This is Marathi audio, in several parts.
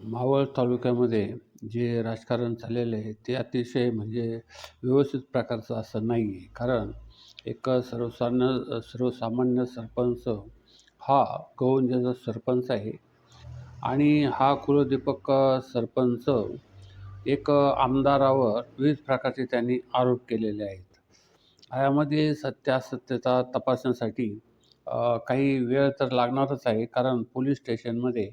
मावळ तालुक्यामध्ये जे राजकारण चाललेलं आहे ते अतिशय म्हणजे व्यवस्थित प्रकारचं असं नाही आहे. कारण एक सर्वसामान्य सर्वसामान्य सरपंच हा गौंजाचा सरपंच आहे. आणि हा कुलदीपक सरपंच एक आमदारावर विविध प्रकारचे त्यांनी आरोप केलेले आहेत. यामध्ये सत्यासत्यता तपासण्यासाठी काही वेळ तर लागणारच आहे. कारण पोलीस स्टेशनमध्ये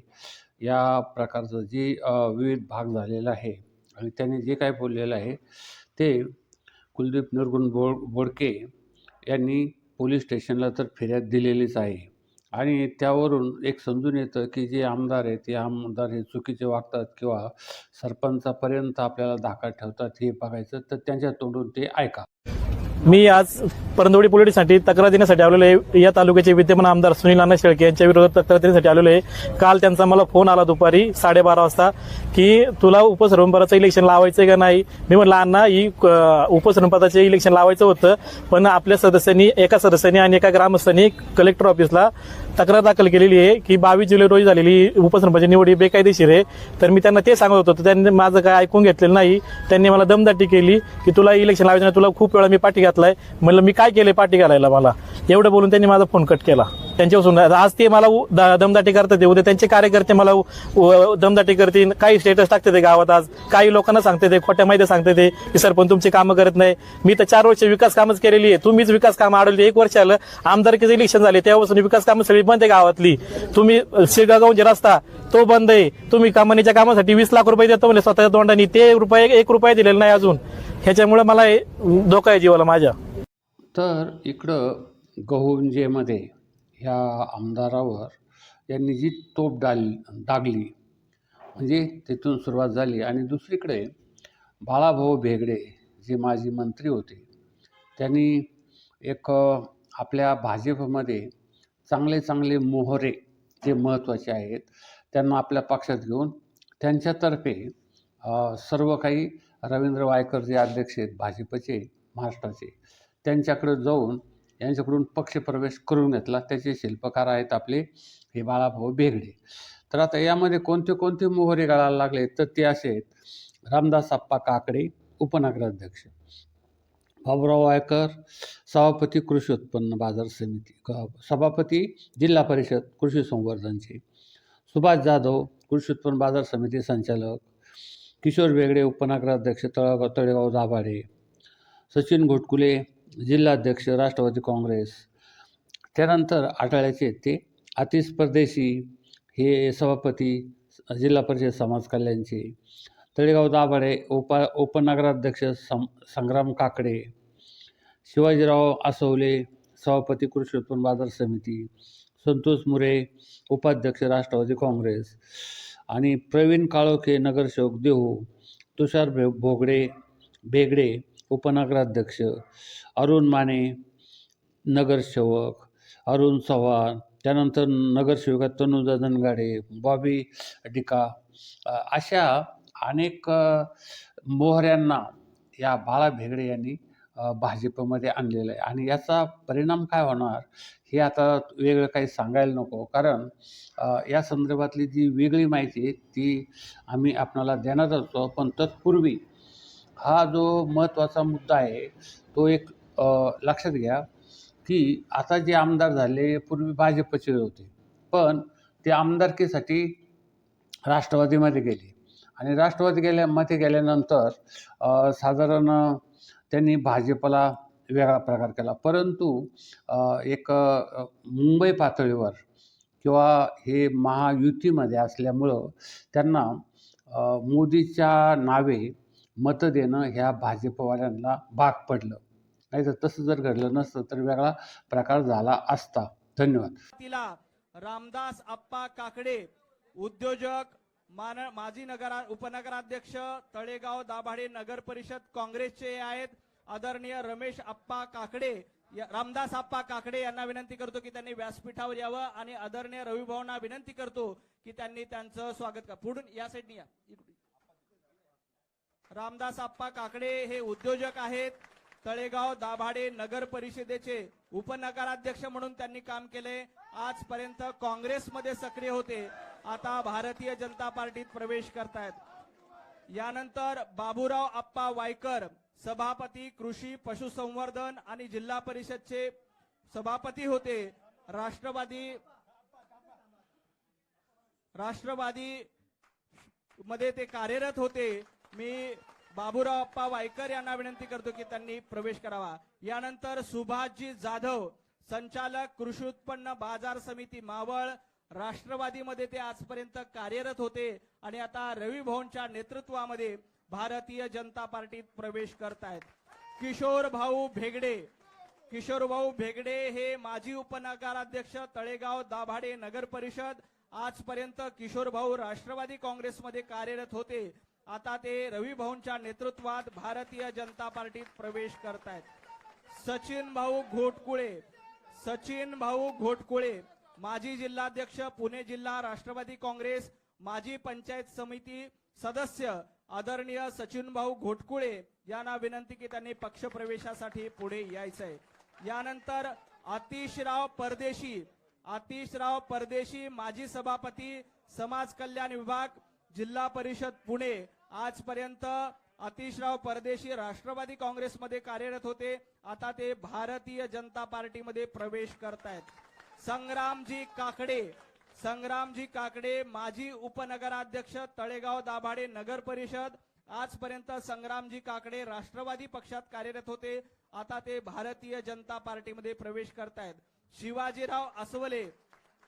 या प्रकारचं जे विविध भाग झालेला आहे आणि त्यांनी जे काही बोललेलं आहे ते कुलदीप निर्गुण बोड बोडके यांनी पोलीस स्टेशनला तर फिर्याद दिलेलीच आहे. आणि त्यावरून एक समजून येतं की जे आमदार आहेत ते आमदार हे चुकीचे वागतात किंवा सरपंचापर्यंत आपल्याला धाका ठेवतात हे बघायचं तर त्यांच्या तोंडून ते ऐका. मी आज परंदवडी पोलिससाठी तक्रार देण्यासाठी आलेलो आहे. या तालुक्याचे विद्यमान आमदार सुनील अण्णा शेळके यांच्या विरोधात तक्रार देण्यासाठी आलेलो आहे. काल त्यांचा मला फोन आला दुपारी साडेबारा वाजता की तुला उपसरपंचाचं इलेक्शन लावायचं का नाही? मी म्हटलं अण्णा ही अं, उपसरपंचाचे इलेक्शन लावायचं होतं पण आपल्या सदस्यांनी एका सदस्यांनी आणि एका ग्रामस्थांनी कलेक्टर ऑफिसला तक्रार दाखल केलेली आहे की बावीस जुलै रोजी झालेली उपसरपंच निवड ही बेकायदेशीर आहे. तर मी त्यांना ते सांगत होतो तर त्यांनी माझं काय ऐकून घेतलेलं नाही. त्यांनी मला दमदाटी केली की तुला इलेक्शन लावायचं नाही तुला खूप वेळा मी पाठी घातलाय. म्हणलं मी काय केले पाठी घालायला मला? एवढं बोलून त्यांनी माझा फोन कट केला. त्यांच्यापासून आज ते मला उ- दमदाटी करतात उद्या त्यांचे कार्यकर्ते मला दमदाटी करतील. काही स्टेटस टाकते ते गावात आज. काही लोकांना सांगते ते खोट्या माहिती सांगते ते की सरपंच तुमची कामं करत नाही. मी तर चार वर्ष विकास कामच केलेली आहे. तुम्हीच विकास कामं अडवली एक वर्ष आलं आमदारकीचं इलेक्शन झाले. तेव्हापासून विकास कामं सगळी बंद आहे गावातली. तुम्ही शिरगाव जे रस्ता तो बंद आहे. तुम्ही कंपनीच्या कामासाठी वीस लाख रुपये देतो म्हणजे स्वतःच्या तोंडाने. ते रुपये एक रुपये दिलेला नाही अजून. ह्याच्यामुळे मला धोका आहे जीवाला माझ्या. तर इकडं गहुंजेमध्ये ह्या आमदारावर यांनी जी तोप डाल डागली म्हणजे तिथून सुरुवात झाली. आणि दुसरीकडे बाळाभाऊ भेगडे जे माजी मंत्री होते त्यांनी एक आपल्या भाजपमध्ये चांगले चांगले मोहरे जे महत्त्वाचे आहेत त्यांना आपल्या पक्षात घेऊन त्यांच्यातर्फे सर्व काही रवींद्र वायकर जे अध्यक्ष आहेत भाजपचे महाराष्ट्राचे त्यांच्याकडे जाऊन यांच्याकडून पक्षप्रवेश करून घेतला. त्याचे शिल्पकार आहेत आपले हे बाळाभाऊ बेगडे तर आता यामध्ये कोणते कोणते मोहरे गळायला लागले? तर ते असे आहेत. रामदास आप्पा काकडे उपनगराध्यक्ष. बाबुराव वायकर सभापती कृषी उत्पन्न बाजार समिती क- सभापती जिल्हा परिषद कृषी संवर्धनचे. सुभाष जाधव कृषी उत्पन्न बाजार समिती संचालक. किशोर वेगडे उपनगराध्यक्ष तळगाव तळेगाव दाभाडे. सचिन घोटकुले जिल्हाध्यक्ष राष्ट्रवादी काँग्रेस. त्यानंतर आठाळ्याचे ते आतिश परदेशी हे सभापती जिल्हा परिषद समाज कल्याणचे. तळेगाव दाभाडे उपा उपनगराध्यक्ष सं संग्राम काकडे शिवाजीराव आसवले सभापती कृषी उत्पन्न बाजार समिती संतोष मुरे उपाध्यक्ष राष्ट्रवादी काँग्रेस आणि प्रवीण काळोखे नगरसेवक देहू तुषार भे भोगडे बेगडे उपनगराध्यक्ष अरुण माने नगरसेवक अरुण चव्हाण त्यानंतर नगरसेविका तनुजा धनगाडे बॉबी डिका अशा अनेक मोहऱ्यांना या बाळा भेगडे यांनी भाजपमध्ये आणलेलं आहे. आणि याचा परिणाम काय होणार हे आता वेगळं काही सांगायला नको. कारण या संदर्भातली जी वेगळी माहिती आहे ती आम्ही आपणाला देणार असतो. पण तत्पूर्वी हा जो महत्त्वाचा मुद्दा आहे तो एक लक्षात घ्या की आता जे आमदार झाले पूर्वी भाजपचे होते. पण ते आमदारकीसाठी राष्ट्रवादीमध्ये गेले. आणि राष्ट्रवादी गेल्यामध्ये गेल्यानंतर साधारण त्यांनी भाजपला वेगळा प्रकार केला. परंतु एक मुंबई पातळीवर किंवा हे महायुतीमध्ये असल्यामुळं त्यांना मोदीच्या नावे मतं देणं ह्या भाजपवाल्यांना भाग पडलं. नाही तर तसं जर घडलं नसतं तर वेगळा प्रकार झाला असता. धन्यवाद. तिला रामदास आप्पा काकडे उद्योजक मान माजी नगरा उपनगराध्यक्ष तळेगाव दाभाडे नगर परिषद काँग्रेसचे आहेत. आदरणीय रमेश आप्पा काकडे या- रामदास आप्पा काकडे यांना विनंती करतो की त्यांनी व्यासपीठावर यावं आणि आदरणीय रविभाऊंना विनंती करतो की त्यांनी त्यांचं स्वागत करा. पुढून या साईडनी या. रामदास आप्पा काकडे हे उद्योजक आहेत. तळेगाव दाभाडे नगर परिषदेचे उपनगराध्यक्ष म्हणून त्यांनी काम केले. आजपर्यंत काँग्रेसमध्ये सक्रिय होते. आता भारतीय जनता पार्टीत प्रवेश करतायत. यानंतर बाबूराव आप्पा वायकर सभापती कृषी पशुसंवर्धन आणि जिल्हा परिषदचे सभापती होते. राष्ट्रवादी राष्ट्रवादी मध्ये ते कार्यरत होते. मी बाबूराव अप्पा वायकर यांना विनंती करतो की त्यांनी प्रवेश करावा. यानंतर सुभाषजी जाधव संचालक कृषी उत्पन्न बाजार समिती मावळ राष्ट्रवादीमध्ये ते आजपर्यंत कार्यरत होते आणि आता रवी भवनच्या नेतृत्वामध्ये भारतीय जनता पार्टीत प्रवेश करतायत. किशोर भाऊ भेगडे. किशोर भाऊ भेगडे हे माजी उपनगराध्यक्ष तळेगाव दाभाडे नगर परिषद आजपर्यंत किशोर भाऊ राष्ट्रवादी काँग्रेसमध्ये कार्यरत होते. आता ते रवी भाऊंच्या नेतृत्वात भारतीय जनता पार्टीत प्रवेश करतायत. सचिन भाऊ घोटकुळे सचिन भाऊ घोटकुळे माजी जिल्हाध्यक्ष पुणे जिल्हा राष्ट्रवादी काँग्रेस माजी पंचायत समिती सदस्य आदरणीय सचिन भाऊ घोटकुळे यांना विनंती की त्यांनी पक्ष प्रवेशासाठी पुढे यायचंय. यानंतर आतिशराव परदेशी आतिशराव परदेशी माजी सभापती समाज कल्याण विभाग जिल्हा परिषद पुणे आजपर्यंत अतिशराव परदेशी राष्ट्रवादी काँग्रेसमध्ये कार्यरत होते. आता ते भारतीय जनता पार्टीमध्ये प्रवेश करतायत. संग्रामजी काकडे संग्रामजी काकडे माजी उपनगराध्यक्ष तळेगाव दाभाडे नगर परिषद आजपर्यंत संग्रामजी काकडे राष्ट्रवादी पक्षात कार्यरत होते. आता ते भारतीय जनता पार्टीमध्ये प्रवेश करतायत. शिवाजीराव अस्वले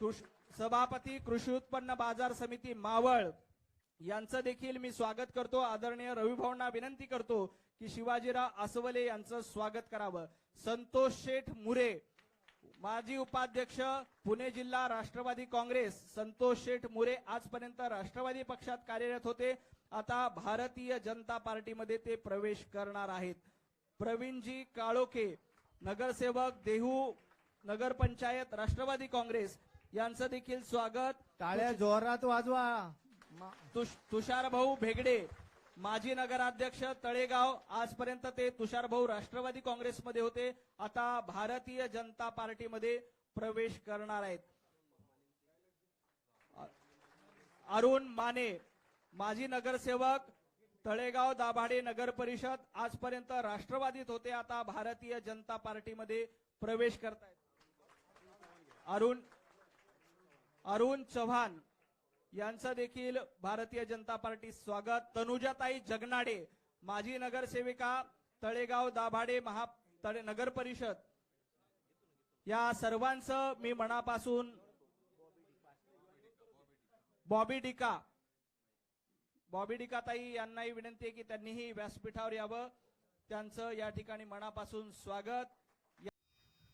कृष- सभापती कृषी उत्पन्न बाजार समिती मावळ यांचं देखील मी स्वागत करतो. आदरणीय रविभाऊंना विनंती करतो की शिवाजीराव आसवले यांचं स्वागत करावं. संतोष शेठ मुरे माजी उपाध्यक्ष पुणे जिल्हा राष्ट्रवादी काँग्रेस. संतोष शेठ मुरे आजपर्यंत राष्ट्रवादी पक्षात कार्यरत होते. आता भारतीय जनता पार्टीमध्ये ते प्रवेश करणार आहेत. प्रवीणजी काळोखे नगरसेवक देहू नगरपंचायत राष्ट्रवादी काँग्रेस यांचं देखील स्वागत. टाळ्या जोरात वाजवा. मा- तुष- तुषार भाऊ भेगडे माजी नगराध्यक्ष तळेगाव आजपर्यंत ते तुषार भाऊ राष्ट्रवादी काँग्रेसमध्ये होते. आता भारतीय जनता पार्टीमध्ये प्रवेश करणार आहेत. अरुण माने माजी नगरसेवक तळेगाव दाभाडे नगर परिषद आजपर्यंत राष्ट्रवादीत होते. आता भारतीय जनता पार्टीमध्ये प्रवेश करतायत. अरुण अरुण चव्हाण यांचं देखील भारतीय जनता पार्टी स्वागत. तनुजाताई जगनाडे माजी नगरसेविका तळेगाव दाभाडे महा तळे नगर परिषद. या सर्वांचं मी मनापासून बॉबी डिका. बॉबी डिका ताई यांनाही विनंती आहे की त्यांनीही व्यासपीठावर यावं. त्यांचं या ठिकाणी मनापासून स्वागत.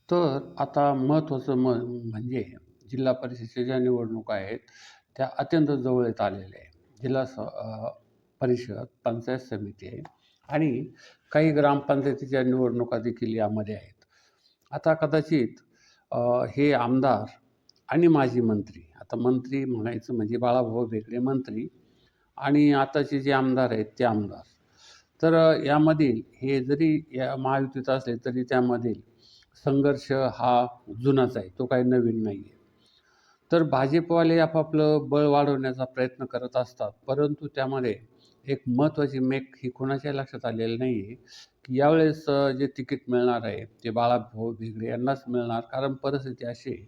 तर आता महत्त्वाचं म्हणजे जिल्हा परिषदेच्या निवडणूक निवडणुका आहेत. त्या अत्यंत जवळ येत आलेल्या आहे जिल्हा स परिषद पंचायत समिती आहे. आणि काही ग्रामपंचायतीच्या निवडणुका देखील यामध्ये आहेत. आता कदाचित हे आमदार आणि माजी मंत्री आता मंत्री म्हणायचं म्हणजे बाळाभाऊ बेगडे मंत्री आणि आताचे जे आमदार आहेत ते आमदार. तर यामधील हे जरी या महायुतीत असले तरी त्यामधील संघर्ष हा जुनाच आहे. तो काही नवीन नाही आहे तर भाजपवाले आपापलं बळ वाढवण्याचा प्रयत्न करत असतात. परंतु त्यामध्ये एक महत्त्वाची मेक ही कोणाच्या लक्षात आलेली नाही आहे की यावेळेस जे तिकीट मिळणार आहे ते बाळाभाऊ भेगडे यांनाच मिळणार. कारण परिस्थिती अशी आहे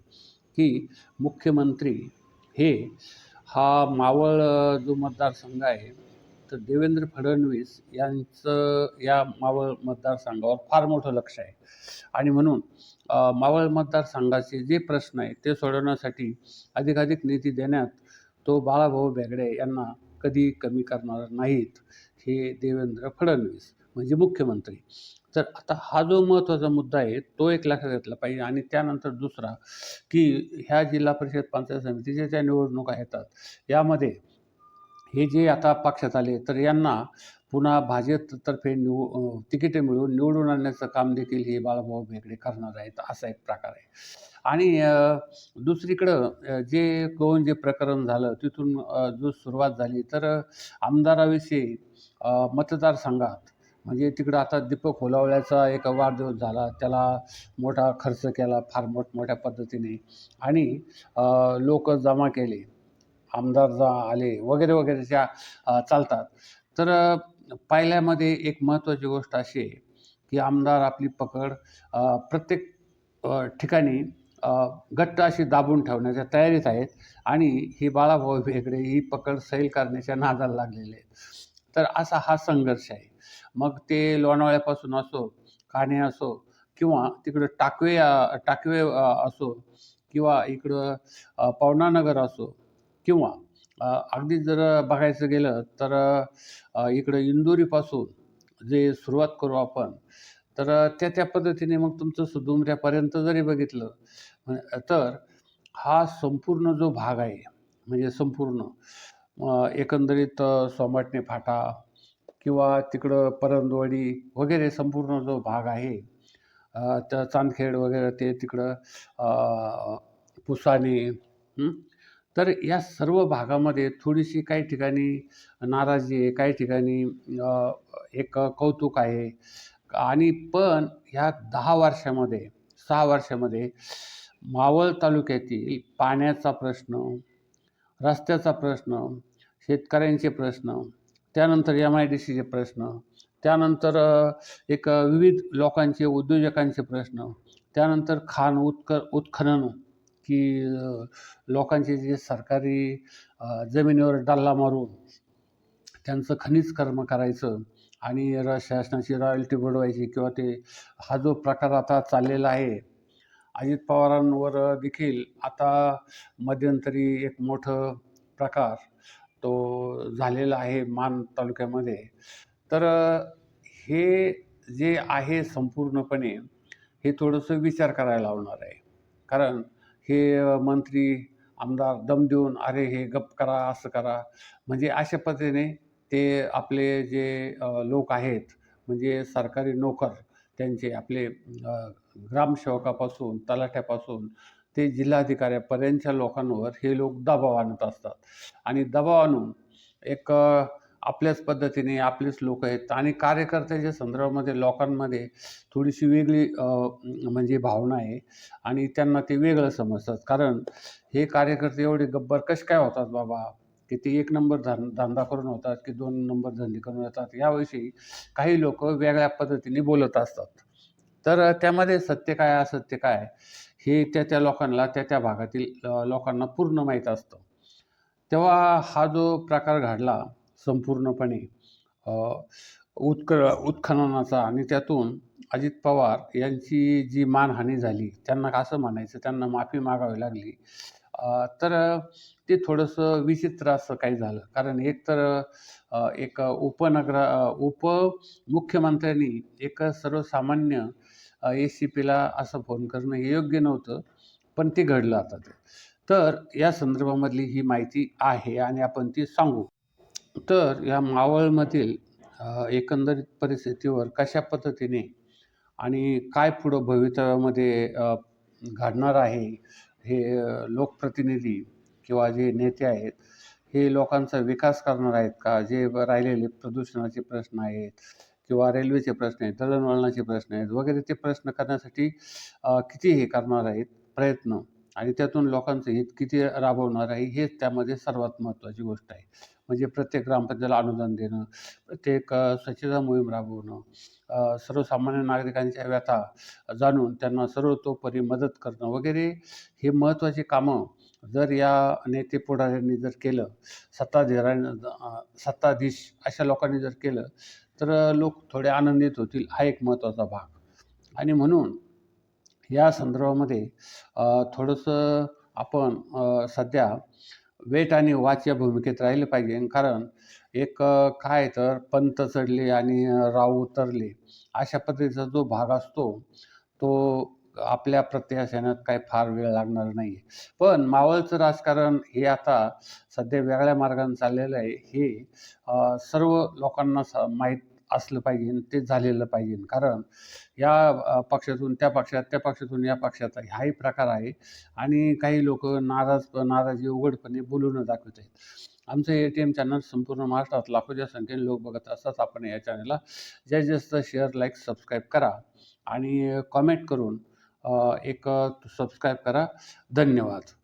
की मुख्यमंत्री हे हा मावळ जो मतदारसंघ आहे तर देवेंद्र फडणवीस यांचं या मावळ मतदारसंघावर फार मोठं लक्ष आहे. आणि म्हणून मावळ मतदारसंघाचे जे प्रश्न आहेत ते सोडवण्यासाठी अधिकाधिक निधी देण्यात तो बाळाभाऊ बेगडे यांना कधी कमी करणार नाहीत हे देवेंद्र फडणवीस म्हणजे मुख्यमंत्री. तर आता हा जो महत्त्वाचा मुद्दा आहे तो एक लक्षात घेतला पाहिजे. आणि त्यानंतर दुसरा की ह्या जिल्हा परिषद पंचायत समितीच्या ज्या निवडणुका येतात यामध्ये हे जे आता पक्षात आले तर यांना पुन्हा भाजपतर्फे निव तिकिटे मिळवून निवडून आणण्याचं काम देखील हे बाळाभाऊ बेगडे करणार आहेत असा एक प्रकार आहे. आणि दुसरीकडं जे गोवन जे प्रकरण झालं तिथून जो सुरुवात झाली तर आमदाराविषयी मतदार मतदारसंघात म्हणजे तिकडं आता दीपक होलावळ्याचा एक वाढदिवस झाला त्याला मोठा खर्च केला फार मोठमोठ्या पद्धतीने. आणि लोक जमा केले. आमदार जा आले वगैरे वगैरे ज्या चालतात. तर अ, पहिल्यामध्ये एक महत्त्वाची गोष्ट अशी आहे की आमदार आपली पकड प्रत्येक ठिकाणी घट्ट अशी दाबून ठेवण्याच्या तयारीत आहेत आणि ही बाळाभाऊ भेगडे ही पकड सैल करण्याच्या नादाला लागलेले आहेत. तर असा हा संघर्ष आहे. मग ते लोणावळ्यापासून असो काणे असो किंवा तिकडं टाकवे टाकवे असो किंवा इकडं पवनानगर असो किंवा अगदी जर बघायचं गेलं तर इकडं इंदोरीपासून जे सुरुवात करू आपण तर त्या त्या पद्धतीने मग तुमचं सुदुमऱ्यापर्यंत जरी बघितलं तर हा संपूर्ण जो भाग आहे म्हणजे संपूर्ण एकंदरीत सोमाटणे फाटा किंवा तिकडं परंदवाडी वगैरे संपूर्ण जो भाग आहे त्या चांदखेड वगैरे ते तिकडं पुसाने तर या सर्व भागामध्ये थोडीशी काही ठिकाणी नाराजी आहे काही ठिकाणी एक कौतुक आहे. आणि पण ह्या दहा वर्षामध्ये सहा वर्षामध्ये मावळ तालुक्यातील पाण्याचा प्रश्न रस्त्याचा प्रश्न शेतकऱ्यांचे प्रश्न त्यानंतर एम आय डी सीचे प्रश्न त्यानंतर एक विविध लोकांचे उद्योजकांचे प्रश्न त्यानंतर खाण उत्क उत्खनन की लोकांचे जे सरकारी जमिनीवर डल्ला मारून त्यांचं खनिज कर्म करायचं आणि र शासनाची रॉयल्टी बुडवायची किंवा ते हा जो प्रकार आता चाललेला आहे अजित पवारांवर देखील आता मध्यंतरी एक मोठं प्रकार तो झालेला आहे मान तालुक्यामध्ये. तर हे जे आहे संपूर्णपणे हे थोडंसं विचार करायला लावणार आहे. कारण हे मंत्री आमदार दम देऊन अरे हे गप करा असं करा. म्हणजे अशा पद्धतीने ते आपले जे लोक आहेत म्हणजे सरकारी नोकर त्यांचे आपले ग्रामसेवकापासून तलाठ्यापासून ते जिल्हाधिकाऱ्यापर्यंतच्या लोकांवर हे लोक दबाव आणत असतात. आणि दबाव आणून एक आपल्याच पद्धतीने आपलेच लोक आहेत. आणि कार्यकर्त्याच्या संदर्भामध्ये लोकांमध्ये थोडीशी वेगळी म्हणजे भावना आहे. आणि त्यांना ते वेगळं समजतात. कारण हे कार्यकर्ते एवढे गब्बर कसे काय होतात बाबा? की ते एक नंबर धं धंदा करून होतात की दोन नंबर धंदे करून येतात याविषयी काही लोक वेगळ्या पद्धतीने बोलत असतात. तर त्यामध्ये सत्य काय असत्य काय हे त्या त्या लोकांना त्या त्या भागातील लोकांना पूर्ण माहीत असतं. तेव्हा हा जो प्रकार घडला संपूर्णपणे उत्क उत्खननाचा आणि त्यातून अजित पवार यांची जी मानहानी झाली त्यांना असं म्हणायचं त्यांना माफी मागावी लागली. तर ते थोडंसं विचित्र असं काही झालं. कारण एक तर एक उपनगर उपमुख्यमंत्र्यांनी एक सर्वसामान्य ए सी पीला असं फोन करणं हे योग्य नव्हतं पण ते घडलं आता ते. तर या संदर्भामधली ही माहिती आहे आणि आपण ती सांगू. तर या मावळमधील एकंदरीत परिस्थितीवर कशा पद्धतीने आणि काय पुढं भवितव्यामध्ये घडणार आहे हे लोकप्रतिनिधी किंवा जे नेते आहेत हे लोकांचा विकास करणार आहेत का? जे राहिलेले प्रदूषणाचे प्रश्न आहेत किंवा रेल्वेचे प्रश्न आहेत दळणवळणाचे प्रश्न आहेत वगैरे ते प्रश्न करण्यासाठी किती हे करणार आहेत? प्रयत्न आणि त्यातून लोकांचं हित किती राबवणार आहे? हेच त्यामध्ये सर्वात महत्त्वाची गोष्ट आहे. म्हणजे प्रत्येक ग्रामपंचायतीला अनुदान देणं प्रत्येक स्वच्छता मोहीम राबवणं सर्वसामान्य नागरिकांच्या व्यथा जाणून त्यांना सर्वतोपरी मदत करणं वगैरे हे महत्त्वाची कामं. जर या नेते पुढाऱ्यांनी जर केलं सत्ताधीरांनी सत्ताधीश अशा लोकांनी जर केलं तर लोक थोडे आनंदित होतील. हा एक महत्त्वाचा भाग. आणि म्हणून या संदर्भामध्ये थोडंसं आपण सध्या वेट आणि वाच या भूमिकेत राहिले पाहिजे. कारण एक काय तर पंत चढले आणि राव उतरले. अशा पद्धतीचा जो भाग असतो तो आपल्या प्रत्याशनात काही फार वेळ लागणार नाही पण मावळचं राजकारण हे आता सध्या वेगळ्या मार्गाने चाललेलं आहे. हे सर्व लोकांना स माहीत असलं पाहिजे ते झालेलं पाहिजे. कारण या पक्षातून त्या पक्षात त्या पक्षातून या पक्षात हाही प्रकार आहे आणि काही लोक नाराज नाराजी उघडपणे बोलून दाखवत आहेत. आमचं ए टी एम चॅनल संपूर्ण महाराष्ट्रात लाखोच्या संख्येने लोक बघत असतात. आपण या चॅनलला जास्तीत जास्त शेअर लाईक सबस्क्राईब करा आणि कॉमेंट करून एक सबस्क्राईब करा. धन्यवाद.